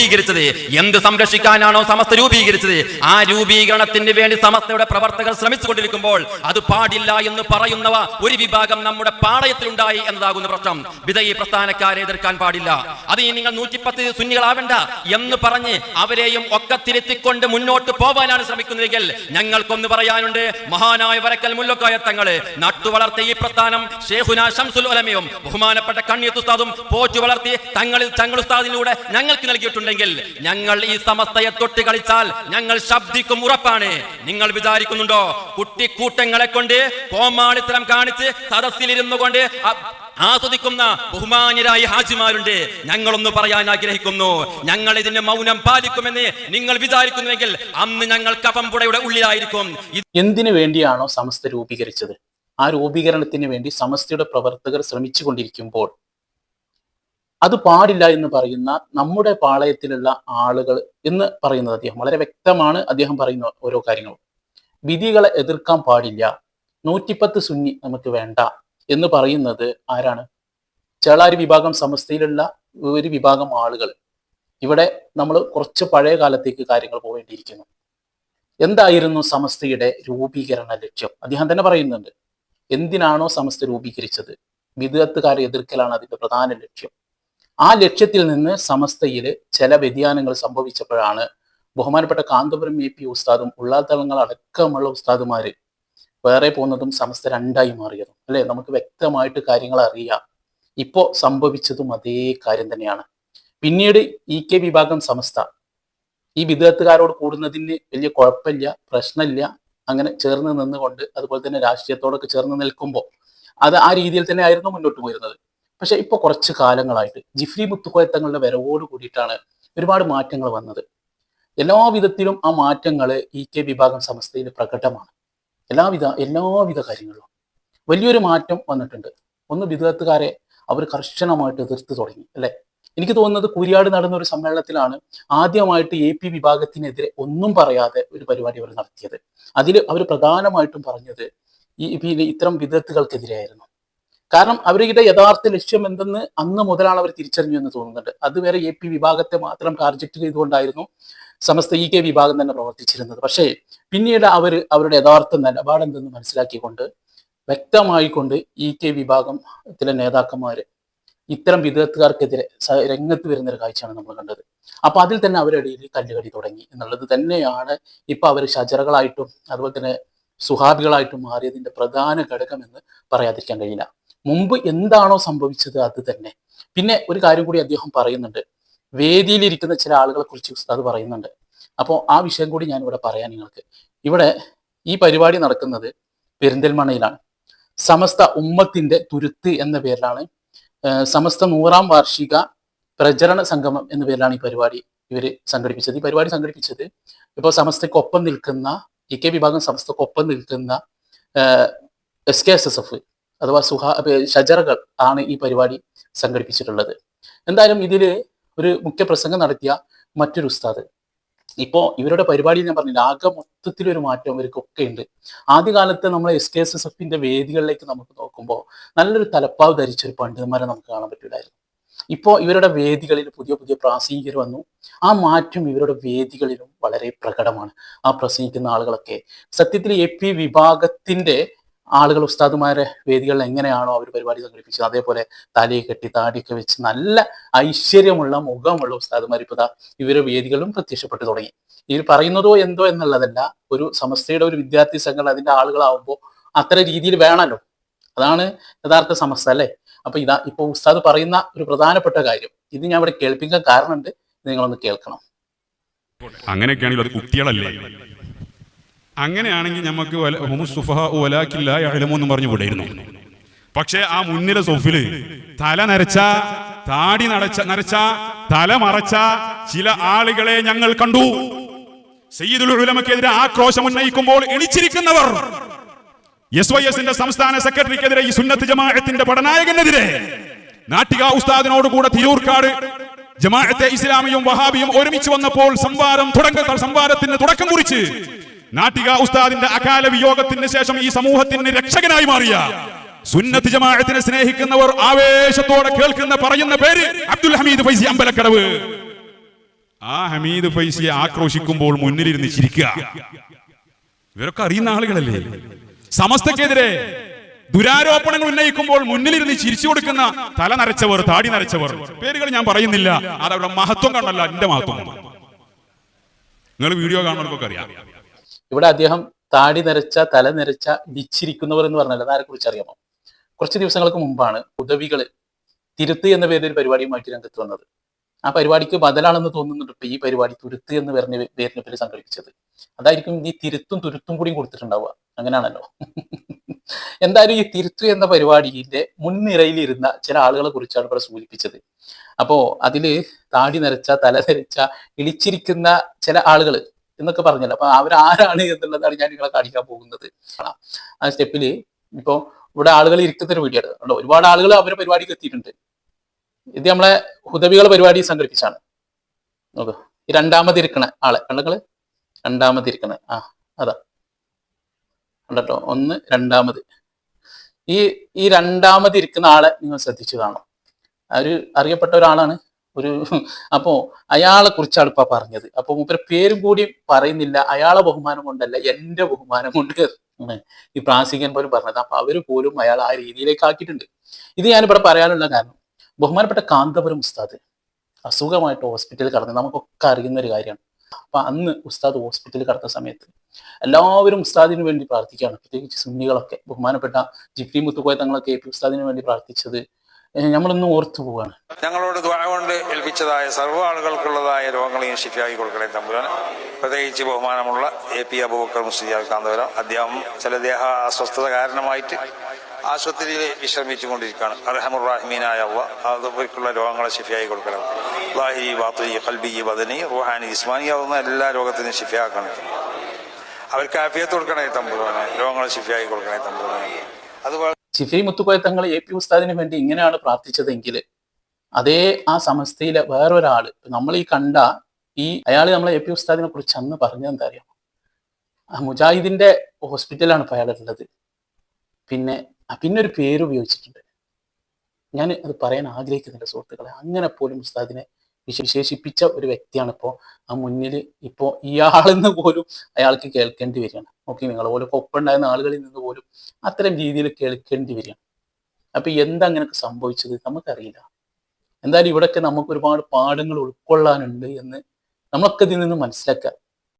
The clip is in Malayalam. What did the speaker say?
രൂപീകരിച്ചത്? എന്ത് സംരക്ഷിക്കാനാണോ സമസ്ത രൂപീകരിച്ചത്? ആ രൂപീകരണത്തിന് വേണ്ടി സമസ്തയുടെ പ്രവർത്തകർ ശ്രമിച്ചുകൊണ്ടിരിക്കുമ്പോൾ അത് പാടില്ല എന്ന് പറയുന്നവ ഒരു വിഭാഗം നമ്മുടെ പാളയത്തിലുണ്ടായി എന്നതാകുന്ന പ്രശ്നം. വിധയി പ്രസ്ഥാനക്കാരെ എതിർക്കാൻ പാടില്ല. അത് നിങ്ങൾ നൂറ്റിപ്പത്ത് സുന്നികളാവണ്ട എന്ന് പറഞ്ഞ് അവരെയും ഒക്കെ തിരുത്തിക്കൊണ്ട് മുന്നോട്ട് പോവാനാണ് ശ്രമിക്കുന്നതെങ്കിൽ ഞങ്ങൾക്കൊന്ന് പറയാനുണ്ട് മഹാനായ വരക്കൽ മുല്ലക്കായ തങ്ങൾ നട്ടുവളർത്തിയ ഈ പ്രസ്ഥാനം ഷേഹുന ഷംസുൽ ബഹുമാനപ്പെട്ട കണ്ണിയത്തുസ്താദും പോറ്റു വളർത്തി തങ്ങളിൽ തങ്ങളുസ്താദിലൂടെ ഞങ്ങൾക്ക് ഞങ്ങൾക്ക് നൽകിയിട്ടുണ്ടെങ്കിൽ ഞങ്ങൾ ഈ സമസ്തയെ തൊട്ട് കളിച്ചാൽ ഞങ്ങൾ ശബ്ദിക്കും ഉറപ്പാണ്. നിങ്ങൾ വിചാരിക്കുന്നുണ്ടോ? കുട്ടിക്കൂട്ടങ്ങളെ കൊണ്ട് കോമാളിത്തരം കാണിച്ച് സദസ്സിലിരുന്നു കൊണ്ട് ആസ്വദിക്കുന്ന ബഹുമാന്യരായ ഹാജിമാരുണ്ട്. ഞങ്ങളൊന്ന് പറയാൻ ആഗ്രഹിക്കുന്നു. ഞങ്ങൾ ഇതിന്റെ മൗനം പാലിക്കുമെന്ന് നിങ്ങൾ വിചാരിക്കുന്നുവെങ്കിൽ അന്ന് ഞങ്ങൾ കഫംപുടയുടെ ഉള്ളിലായിരിക്കും. എന്തിനു വേണ്ടിയാണോ സമസ്ത രൂപീകരിച്ചത്? ആ രൂപീകരണത്തിന് വേണ്ടി സമസ്തയുടെ പ്രവർത്തകർ ശ്രമിച്ചു കൊണ്ടിരിക്കുമ്പോൾ അത് പാടില്ല എന്ന് പറയുന്ന നമ്മുടെ പാളയത്തിലുള്ള ആളുകൾ എന്ന് പറയുന്നത് അദ്ദേഹം. വളരെ വ്യക്തമാണ് അദ്ദേഹം പറയുന്ന ഓരോ കാര്യങ്ങളും. വിധികളെ എതിർക്കാൻ പാടില്ല. നൂറ്റിപ്പത്ത് സുന്നി നമുക്ക് വേണ്ട എന്ന് പറയുന്നത് ആരാണ്? ചേളാരി വിഭാഗം സമസ്തയിലുള്ള ഒരു വിഭാഗം ആളുകൾ. ഇവിടെ നമ്മൾ കുറച്ച് പഴയ കാലത്തേക്ക് കാര്യങ്ങൾ പോകേണ്ടിയിരിക്കുന്നു എന്തായിരുന്നു സമസ്തയുടെ രൂപീകരണ ലക്ഷ്യം? അദ്ദേഹം തന്നെ പറയുന്നുണ്ട്. എന്തിനാണോ സമസ്ത രൂപീകരിച്ചത്? വിദഗത്തുകാരെ എതിർക്കലാണ് അതിന്റെ പ്രധാന ലക്ഷ്യം. ആ ലക്ഷ്യത്തിൽ നിന്ന് സമസ്തയിൽ ചില വ്യതിയാനങ്ങൾ സംഭവിച്ചപ്പോഴാണ് ബഹുമാനപ്പെട്ട കാന്തപുരം എ പി ഉസ്താദും ഉള്ളാത്തളങ്ങൾ അടക്കമുള്ള ഉസ്താദുമാര് വേറെ പോകുന്നതും സമസ്ത രണ്ടായി മാറിയതും. അല്ലെ? നമുക്ക് വ്യക്തമായിട്ട് കാര്യങ്ങൾ അറിയാം. ഇപ്പോ സംഭവിച്ചതും അതേ കാര്യം തന്നെയാണ്. പിന്നീട് ഇ കെ വിഭാഗം സമസ്ത. ഈ വിദഗ്ധക്കാരോട് കൂടുന്നതിന് വലിയ കുഴപ്പമില്ല പ്രശ്നമില്ല. അങ്ങനെ ചേർന്ന് നിന്നുകൊണ്ട് അതുപോലെ തന്നെ രാഷ്ട്രീയത്തോടൊക്കെ ചേർന്ന് നിൽക്കുമ്പോൾ അത് ആ രീതിയിൽ തന്നെ ആയിരുന്നു മുന്നോട്ട് പോയിരുന്നത്. പക്ഷെ ഇപ്പൊ കുറച്ച് കാലങ്ങളായിട്ട് ജിഫ്രി മുത്തുക്കോയ തങ്ങളുടെ വരവോട് കൂടിയിട്ടാണ് ഒരുപാട് മാറ്റങ്ങൾ വന്നത്. എല്ലാ വിധത്തിലും ആ മാറ്റങ്ങൾ ഇ കെ വിഭാഗം സംസ്ഥയിൽ പ്രകടമാണ്. എല്ലാവിധ എല്ലാവിധ കാര്യങ്ങളും വലിയൊരു മാറ്റം വന്നിട്ടുണ്ട്. ഒന്ന് വിദഗ്ധക്കാരെ അവർ കർശനമായിട്ട് എതിർത്ത് തുടങ്ങി അല്ലെ? എനിക്ക് തോന്നുന്നത് കൂരിയാട് നടന്ന ഒരു സമ്മേളനത്തിലാണ് ആദ്യമായിട്ട് എ പി വിഭാഗത്തിനെതിരെ ഒന്നും പറയാതെ ഒരു പരിപാടി അവർ നടത്തിയത്. അതിൽ അവർ പ്രധാനമായിട്ടും പറഞ്ഞത് ഈ പിന്നെ ഇത്തരം വിദഗ്ധകൾക്കെതിരെയായിരുന്നു. കാരണം അവരുടെ യഥാർത്ഥ ലക്ഷ്യം എന്തെന്ന് അന്ന് മുതലാണ് അവർ തിരിച്ചറിഞ്ഞു എന്ന് തോന്നുന്നുണ്ട്. അതുവരെ എ പി വിഭാഗത്തെ മാത്രം ടാർഗറ്റ് ചെയ്തുകൊണ്ടായിരുന്നു സമസ്ത ഇ കെ വിഭാഗം തന്നെ പ്രവർത്തിച്ചിരുന്നത്. പക്ഷേ പിന്നീട് അവർ അവരുടെ യഥാർത്ഥ നിലപാടെന്തെന്ന് മനസ്സിലാക്കിക്കൊണ്ട് വ്യക്തമായിക്കൊണ്ട് ഇ കെ വിഭാഗത്തിലെ നേതാക്കന്മാർ ഇത്തരം വിദഗ്ധക്കാർക്കെതിരെ രംഗത്ത് വരുന്ന ഒരു കാഴ്ചയാണ് നമ്മൾ കണ്ടത്. അപ്പൊ അതിൽ തന്നെ അവരുടെ ഇടയിൽ കല്ലുകടി തുടങ്ങി എന്നുള്ളത് തന്നെയാണ് ഇപ്പൊ അവർ ഷജറകളായിട്ടും അതുപോലെ തന്നെ സുഹാബികളായിട്ടും മാറിയതിന്റെ പ്രധാന ഘടകം എന്ന് പറയാതിരിക്കാൻ കഴിയില്ല. മുമ്പ് എന്താണോ സംഭവിച്ചത് അത് തന്നെ. പിന്നെ ഒരു കാര്യം കൂടി അദ്ദേഹം പറയുന്നുണ്ട്. വേദിയിലിരിക്കുന്ന ചില ആളുകളെ കുറിച്ച് ഉസ്താദ് പറയുന്നുണ്ട്. അപ്പോൾ ആ വിഷയം കൂടി ഞാൻ ഇവിടെ പറയാം നിങ്ങൾക്ക്. ഇവിടെ ഈ പരിപാടി നടക്കുന്നത് പെരിന്തൽമണയിലാണ് സമസ്ത ഉമ്മത്തിന്റെ തുരുത്ത് എന്ന പേരിലാണ്. സമസ്ത നൂറാം വാർഷിക പ്രചരണ സംഗമം എന്ന പേരിലാണ് ഈ പരിപാടി ഇവർ സംഘടിപ്പിച്ചത്. ഈ പരിപാടി സംഘടിപ്പിച്ചത് ഇപ്പോൾ സമസ്തക്കൊപ്പം നിൽക്കുന്ന ഇ കെ വിഭാഗം സമസ്തക്കൊപ്പം നിൽക്കുന്ന S K S S F അഥവാ സുഹാ ഷജറകൾ ആണ് ഈ പരിപാടി സംഘടിപ്പിച്ചിട്ടുള്ളത്. എന്തായാലും ഇതിൽ ഒരു മുഖ്യ പ്രസംഗം നടത്തിയ മറ്റൊരു ഉസ്താദ്. ഇപ്പോ ഇവരുടെ പരിപാടി ഞാൻ പറഞ്ഞില്ല ആകെ മൊത്തത്തിൽ ഒരു മാറ്റം ഇവർക്കൊക്കെ ഉണ്ട്. ആദ്യകാലത്ത് നമ്മൾ എസ് കെ എസ് എസ് എഫിന്റെ വേദികളിലേക്ക് നമുക്ക് നോക്കുമ്പോൾ നല്ലൊരു തലപ്പാവ് ധരിച്ച ഒരു പണ്ഡിതന്മാരെ നമുക്ക് കാണാൻ പറ്റില്ലായിരുന്നു. ഇപ്പോൾ ഇവരുടെ വേദികളിൽ പുതിയ പുതിയ പ്രാസംഗികർ വന്നു. ആ മാറ്റം ഇവരുടെ വേദികളിലും വളരെ പ്രകടമാണ്. ആ പ്രസംഗിക്കുന്ന ആളുകളൊക്കെ. സത്യത്തിൽ എ പി വിഭാഗത്തിന്റെ ആളുകൾ ഉസ്താദുമാരെ വേദികളിൽ എങ്ങനെയാണോ അവർ പരിപാടി സംഘടിപ്പിച്ചത്. അതേപോലെ തലയെ കെട്ടി താടിയൊക്കെ വെച്ച് നല്ല ഐശ്വര്യമുള്ള മുഖമുള്ള ഉസ്താദുമാർ ഇപ്പോൾ ഇവരെ വേദികളും പ്രത്യക്ഷപ്പെട്ടു തുടങ്ങി. ഇവർ പറയുന്നതോ എന്തോ എന്നുള്ളതല്ല. ഒരു സമസ്തയുടെ ഒരു വിദ്യാർത്ഥി സംഘടന അതിന്റെ ആളുകളാവുമ്പോൾ അത്ര രീതിയിൽ വേണമല്ലോ. അതാണ് യഥാർത്ഥ സമസ്ത അല്ലേ? അപ്പൊ ഇതാ ഇപ്പൊ ഉസ്താദ് പറയുന്ന ഒരു പ്രധാനപ്പെട്ട കാര്യം. ഇത് ഞാൻ ഇവിടെ കേൾപ്പിക്കാൻ കാരണമുണ്ട്. നിങ്ങളൊന്ന് കേൾക്കണം. അങ്ങനെയൊക്കെയാണെങ്കിൽ അത് കുട്ടികളല്ലേ? അങ്ങനെയാണെങ്കിൽ നമുക്ക് എന്ന് പറഞ്ഞു വിടായിരുന്നു പക്ഷേ ആ മുന്നിലെ സൊഫിൽ തല നരച്ച താടി നടച്ച നരച്ച തല മറച്ച ചില ആളുകളെ ഞങ്ങൾ കണ്ടു. സയ്യിദുൽ ഉലമക്കെതിരെ ആക്രോശം ഉന്നയിക്കുമ്പോൾ എണിച്ചിരിക്കുന്നവർ എസ് വൈ എസിന്റെ സംസ്ഥാന സെക്രട്ടറിക്കെതിരെ ഈ സുന്നത്ത് ജമാഅത്തിന്റെ പടനായകനെതിരെ നാട്ടിക ഉസ്താദിനോട് കൂടെ തിരൂർക്കാട് ജമാഅത്തെ ഇസ്ലാമിയും വഹാബിയും ഒരുമിച്ച് വന്നപ്പോൾ സംവാദം തുടങ്ങ സംവാദത്തിന് തുടക്കം കുറിച്ച് നാട്ടിക ഉസ്താദിന്റെ അകാല വിയോഗത്തിന് ശേഷം ഈ സമൂഹത്തിന് രക്ഷകനായി മാറിയ സുന്നത്ത് ജമാഅത്തിനെ സ്നേഹിക്കുന്നവർ ആവേശത്തോടെ കേൾക്കുന്ന പറയുന്ന പേര് അബ്ദുൽ ഹമീദ് ഫൈസി അമ്പലക്കടവ്. ആ ഹമീദ് ഫൈസിയെ ആക്രോശിക്കുമ്പോൾ മുന്നിലിരുന്ന് ചിരിക്കുക. ഇവരൊക്കെ അറിയുന്ന ആളുകളല്ലേ? സമസ്തക്കെതിരെ ദുരാരോപണങ്ങൾ ഉന്നയിക്കുമ്പോൾ മുന്നിലിരുന്ന് ചിരിച്ചു കൊടുക്കുന്ന തല നരച്ചവർ താടി നരച്ചവർ. പേരുകൾ ഞാൻ പറയുന്നില്ല. അതവിടെ മഹത്വം കണ്ടല്ല എന്റെ മഹത്വം നിങ്ങൾ വീഡിയോ കാണുന്നവർക്കൊക്കെ അറിയാം. ഇവിടെ അദ്ദേഹം താടി നിരച്ച തല നിരച്ച നിച്ചിരിക്കുന്നവർ എന്ന് പറഞ്ഞാൽ അതാരെ കുറിച്ച് അറിയാമോ? കുറച്ച് ദിവസങ്ങൾക്ക് മുമ്പാണ് ഉദവികൾ തിരുത്ത് എന്ന പേരിൽ ഒരു പരിപാടിയുമായിട്ട് രംഗത്ത് വന്നത്. ആ പരിപാടിക്ക് ബദലാണെന്ന് തോന്നുന്നുണ്ട് ഇപ്പൊ ഈ പരിപാടി തുരുത്ത് എന്ന് പറഞ്ഞ പേരിനെ പേര് സംഘടിപ്പിച്ചത്. അതായിരിക്കും ഈ തിരുത്തും തുരുത്തും കൂടിയും കൊടുത്തിട്ടുണ്ടാവുക. അങ്ങനെയാണല്ലോ. എന്തായാലും ഈ തിരുത്തു എന്ന പരിപാടിയുടെ മുൻനിരയിലിരുന്ന ചില ആളുകളെ കുറിച്ചാണ് ഇവിടെ സൂചിപ്പിച്ചത്. അപ്പോ അതിൽ താടി നിരച്ച തല നിരച്ച ഇളിച്ചിരിക്കുന്ന ചില ആളുകൾ എന്നൊക്കെ പറഞ്ഞല്ലോ. അപ്പൊ അവരാരാണ് എന്നുള്ളതാണ് ഞാൻ നിങ്ങളെ കാണിക്കാൻ പോകുന്നത്. ആ സ്റ്റെപ്പിൽ ഇപ്പൊ ഇവിടെ ആളുകൾ ഇരിക്കുന്ന ഒരു വീഡിയോ ആണ് ഒരുപാട് ആളുകൾ അവരുടെ പരിപാടിക്ക് എത്തിയിട്ടുണ്ട്. ഇത് നമ്മളെ ഹുദവികളെ പരിപാടി സംഘടിപ്പിച്ചാണ്. നോക്ക്. ഈ രണ്ടാമത് ഇരിക്കണ ആളെ. കണ്ടങ്ങൾ രണ്ടാമത് ഇരിക്കണ. ആ അതാ. കണ്ടോ? ഒന്ന് രണ്ടാമത്. ഈ ഈ രണ്ടാമത് ഇരിക്കുന്ന ആളെ നിങ്ങൾ ശ്രദ്ധിച്ചു കാണും ഒരു അറിയപ്പെട്ട ഒരാളാണ് ഒരു അപ്പോ അയാളെ കുറിച്ചാണ് ഇപ്പൊ പറഞ്ഞത്. അപ്പൊ മൂപ്പര പേരും കൂടി പറയുന്നില്ല അയാളെ ബഹുമാനം കൊണ്ടല്ല എന്റെ ബഹുമാനം കൊണ്ട് ഈ പ്രാസികൻ പോലും പറഞ്ഞത്. അപ്പൊ അവർ പോലും അയാൾ ആ രീതിയിലേക്ക് ആക്കിയിട്ടുണ്ട്. ഇത് ഞാനിവിടെ പറയാനുള്ള കാരണം ബഹുമാനപ്പെട്ട കാന്തപുരം ഉസ്താദ് അസുഖമായിട്ട് ഹോസ്പിറ്റലിൽ കടന്ന് നമുക്കൊക്കെ അറിയുന്ന ഒരു കാര്യമാണ്. അപ്പൊ അന്ന് ഉസ്താദ് ഹോസ്പിറ്റലിൽ കടന്ന സമയത്ത് എല്ലാവരും ഉസ്താദിന് വേണ്ടി പ്രാർത്ഥിക്കുകയാണ്. പ്രത്യേകിച്ച് സുന്നികളൊക്കെ ബഹുമാനപ്പെട്ട ജിഫ്രി മുത്തുക്കോയ തങ്ങളൊക്കെ എ പി ഉസ്താദിന് വേണ്ടി പ്രാർത്ഥിച്ചത് നമ്മളൊന്നും ഓർത്തു പോവാണ്. ഞങ്ങളോട് കൊണ്ട് ഏൽപ്പിച്ചതായ സർവ ആളുകൾക്കുള്ളതായ രോഗങ്ങളെയും ശിഫിയാക്കി കൊടുക്കണേ തമ്പുരാൻ പ്രത്യേകിച്ച് ബഹുമാനമുള്ള എ പി അബൂബക്കർ മുസ്ലിയാർ കാന്തപുരം. അദ്ദേഹം ചില ദേഹ അസ്വസ്ഥത കാരണമായിട്ട് ആശുപത്രിയിൽ വിശ്രമിച്ചുകൊണ്ടിരിക്കുകയാണ്. അർഹമുറാഹിമീനായ അള്ളാഹ് അവർക്കുള്ള രോഗങ്ങളെ ശിഫിയായി കൊടുക്കണം. ലാഹി ബാത്തുയി കൽബി ബദനി റുഹാനി ഇസ്മാനി ആവുന്ന എല്ലാ രോഗത്തിനും ശിഫിയാക്കണം. അവർക്ക് ആഫിയത്ത് കൊടുക്കണേ തമ്പുരാനെ. രോഗങ്ങളെ ശിഫിയായി കൊടുക്കണേ തമ്പുരാനെ. അതുപോലെ Gephi Muthukoya Thangal A P ഉസ്താദിന് വേണ്ടി ഇങ്ങനെയാണ് പ്രാർത്ഥിച്ചതെങ്കിൽ അതേ ആ സമസ്തയിലെ വേറൊരാൾ നമ്മൾ ഈ കണ്ട ഈ അയാൾ നമ്മളെ എ പി ഉസ്താദിനെ കുറിച്ച് അന്ന് പറഞ്ഞത് എന്താ അറിയാം? ആ മുജാഹിദിന്റെ ഹോസ്പിറ്റലാണ് ഇപ്പൊ അയാളുള്ളത്. പിന്നെ പിന്നെ ഒരു പേര് ഉപയോഗിച്ചിട്ടുണ്ട്. ഞാൻ അത് പറയാൻ ആഗ്രഹിക്കുന്നില്ല സുഹൃത്തുക്കളെ. അങ്ങനെ പോലും ഉസ്താദിനെ വിശേഷിപ്പിച്ച ഒരു വ്യക്തിയാണ് ഇപ്പോൾ ആ മുന്നിൽ ഇപ്പോൾ ഇയാളെന്ന് പോലും അയാൾക്ക് കേൾക്കേണ്ടി വരികയാണ്. ഓക്കെ നിങ്ങൾ പോലെ ഒപ്പുണ്ടായിരുന്ന ആളുകളിൽ നിന്ന് പോലും അത്തരം രീതിയിൽ കേൾക്കേണ്ടി വരികയാണ്. അപ്പൊ എന്താ അങ്ങനെയൊക്കെ സംഭവിച്ചത്? നമുക്കറിയില്ല. എന്തായാലും ഇവിടെയൊക്കെ നമുക്ക് ഒരുപാട് പാഠങ്ങൾ ഉൾക്കൊള്ളാനുണ്ട് എന്ന് നമ്മളൊക്കെ ഇതിൽ നിന്ന് മനസ്സിലാക്കുക.